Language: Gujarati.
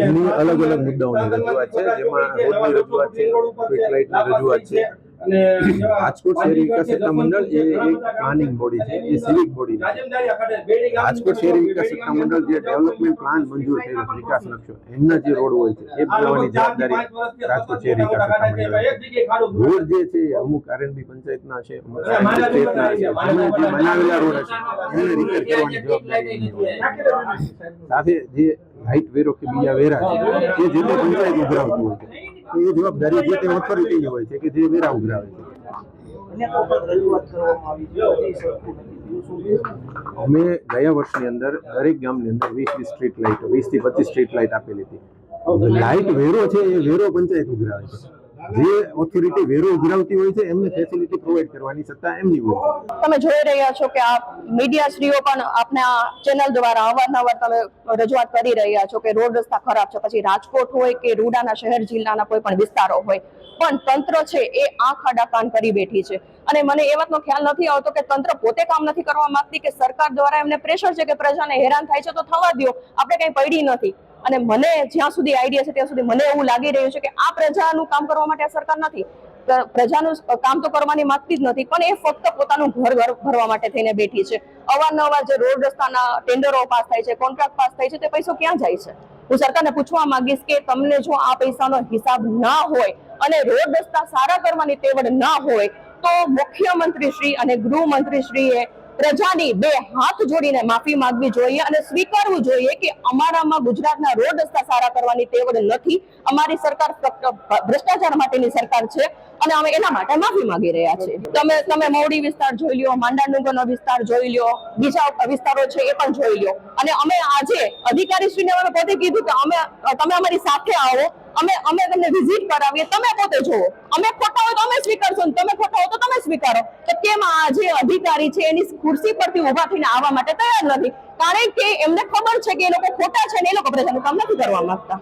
એમની અલગ અલગ મુદ્દાઓની રજૂઆત છે જેમાં રોડની રજૂઆત છે સ્ટ્રીટ લાઇટની રજૂઆત છે રાજકોટ શહેરી વિકાસ સત્તા મંડળ એ એક પ્લાનિંગ બોડી છે એ સિવિક બોડી છે. રાજકોટ શહેરી વિકાસ સત્તા મંડળ જે ડેવલપમેન્ટ પ્લાન મંજૂર થયેલો છે વિકાસ નકશો એમના જે રોડ હોય છે એ બનાવવાની જવાબદારી રાજકોટ શહેરી વિકાસ સત્તા મંડળ રોડ જે છે અમુક આરએનબી પંચાયતના છે અમુક સ્ટેટના છે એમણે જે બનાવેલા રોડ છે એમને રિપેર કરવાની જવાબદારી. સાથે જે લાઇટ વેરો કે બીજા વેરા છે એ જે તે પંચાયત ઉઘરાવતું હોય છે. એ જવાબદારી જે તે ઓથોરિટીની હોય છે કે જે વેરા ઉઘરાવે છે? અમે ગયા વર્ષની અંદર દરેક ગામની અંદર વીસ વીસ સ્ટ્રીટ લાઇટ વીસથી પચીસ સ્ટ્રીટ લાઇટ આપેલી હતી. લાઇટ વેરો છે એ વેરો પંચાયત ઉઘરાવે છે. જે ઓથોરિટી વેરો ઉઘરાવતી હોય છે, એમને ફેસિલિટી પ્રોવાઈડ કરવાની સત્તા એમની હોય તમે જોઈ રહ્યા છો કે આપ મીડિયા શ્રીઓ પણ આપના ચેનલ દ્વારા અવારનવાર તમે રજૂઆત કરી રહ્યા છો કે રોડ રસ્તા ખરાબ છે, પછી રાજકોટ હોય કે રૂડાના શહેર, જિલ્લાના કોઈ પણ વિસ્તારો હોય. પણ તંત્ર છે એ આંખ આડા કાન કરી બેઠી છે. અને મને એ વાતનો ખ્યાલ નથી આવતો કે તંત્ર પોતે કામ નથી કરવા માંગતી કે સરકાર દ્વારા એમને પ્રેશર છે કે પ્રજાને હેરાન થાય છે, તો થવા દો આપણે કઈ પડી નથી. અને મને જ્યાં સુધી આઈડિયા છે ત્યાં સુધી મને એવું લાગી રહ્યું છે કે આ પ્રજાનું કામ કરવા માટે આ સરકાર નથી. પ્ર- પ્રજાનું કામ તો કરવાની માંગતી જ નથી, પણ એ ફક્ત પોતાનું ઘર ઘર ભરવા માટે થઈને બેઠી છે. અવારનવાર જે રોડ રસ્તાના ટેન્ડરો પાસ થાય છે, કોન્ટ્રાક્ટ પાસ થાય છે, તે પૈસો ક્યાં જાય છે? હું સરકારને પૂછવા માંગીશ કે તમને જો આ પૈસાનો હિસાબ ના હોય અને રોડ રસ્તા સારા કરવાની તેવડ ના હોય, તો મુખ્યમંત્રી શ્રી અને ગૃહમંત્રી શ્રીએ પ્રજાની બે હાથ જોડીને માફી માંગવી જોઈએ અને સ્વીકારવું જોઈએ કે અમારામાં ગુજરાતના રોડ રસ્તા સારા કરવાની તેવડ નથી. અમારી સરકાર ભ્રષ્ટાચાર માટેની સરકાર છે અને અમે એના માટે માફી માંગી રહ્યા છે તમે તમે મૌડી વિસ્તાર જોઈ લ્યો માંડાડુંગરનો વિસ્તાર જોઈ લ્યો, બીજા વિસ્તારો છે એ પણ જોઈ લ્યો. અને અમે આજે અધિકારી શ્રીને અમે પોતે કીધું કે અમે, તમે અમારી સાથે આવો અમે અમે તમને વિઝિટ કરાવીએ, તમે પોતે જુઓ. અમે ખોટા હોય તો અમે સ્વીકારશો ને તમે ખોટા હોય તો તમે સ્વીકારો. તો કેમ આ જે અધિકારી છે એની ખુરશી પરથી ઊભા થઈને આવવા માટે તૈયાર નથી? કારણ કે એમને ખબર છે કે એ લોકો ખોટા છે ને એ લોકો પ્રજાનું કામ નથી કરવા માંગતા.